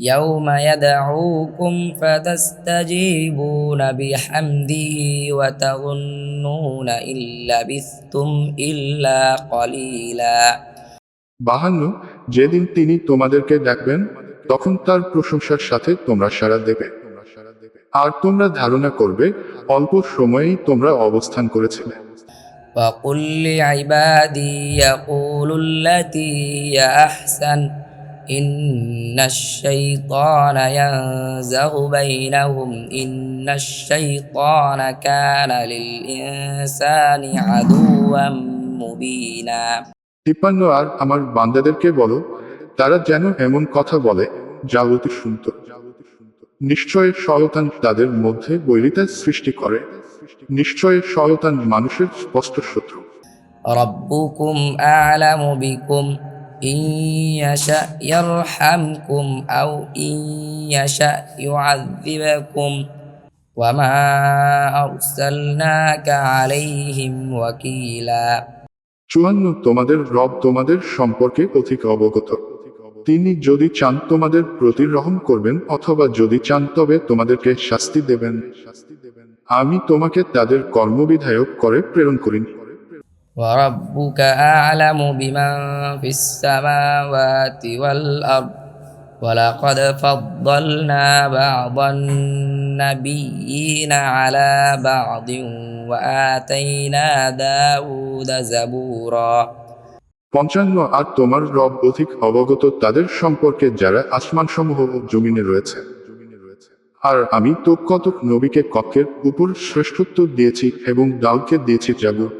يوم يدعوكم فتستجيبون بحمده وتظنون إن لبثتم إلا قليلا বাহান্ন যেদিন তিনি তোমাদেরকে ডাকবেন তখন তার প্রশংসার সাথে তোমরা সাড়া দেবে আর তোমরা ধারণা করবে অল্প সময়েই তোমরা অবস্থান করেছিলে وقل لعبادي يقولوا التي هي أحسن إن الشيطان ينزغ بينهم إن الشيطان كان للإنسان عدوا مبينا তিপ্পান্ন আর আমার বান্দাদেরকে বলো তারা যেন এমন কথা বলে যা অতি সুন্দর নিশ্চয় শয়তান তাদের মধ্যে বৈরিতা সৃষ্টি করে নিশ্চয় শয়তান মানুষের স্পষ্ট শত্রু ربكم أعلم بكم إن يشأ يرحمكم أو إن يشأ يعذبكم وما أرسلناك عليهم وكيلا চুয়ান্ন তোমাদের রব তোমাদের সম্পর্কে অধিক অবগত তিনি যদি চান তোমাদের প্রতি রহম করবেন অথবা যদি চান তবে তোমাদেরকে শাস্তি দেবেন আমি তোমাকে তাদের কর্মবিধায়ক করে প্রেরণ করিনি وربك أعلم بمن في السماوات والأرض ولقد فضلنا بعض النبيين على بعض وآتينا داود زبورا পঞ্চান্ন আর তোমার রব অধিক অবগত তাদের সম্পর্কে যারা আসমানসমূহ ও জমিনে রয়েছে আর আমি তো কতক নবীকে কক্ষের উপর শ্রেষ্ঠত্ব দিয়েছি এবং দাউদকে দিয়েছি জাবুর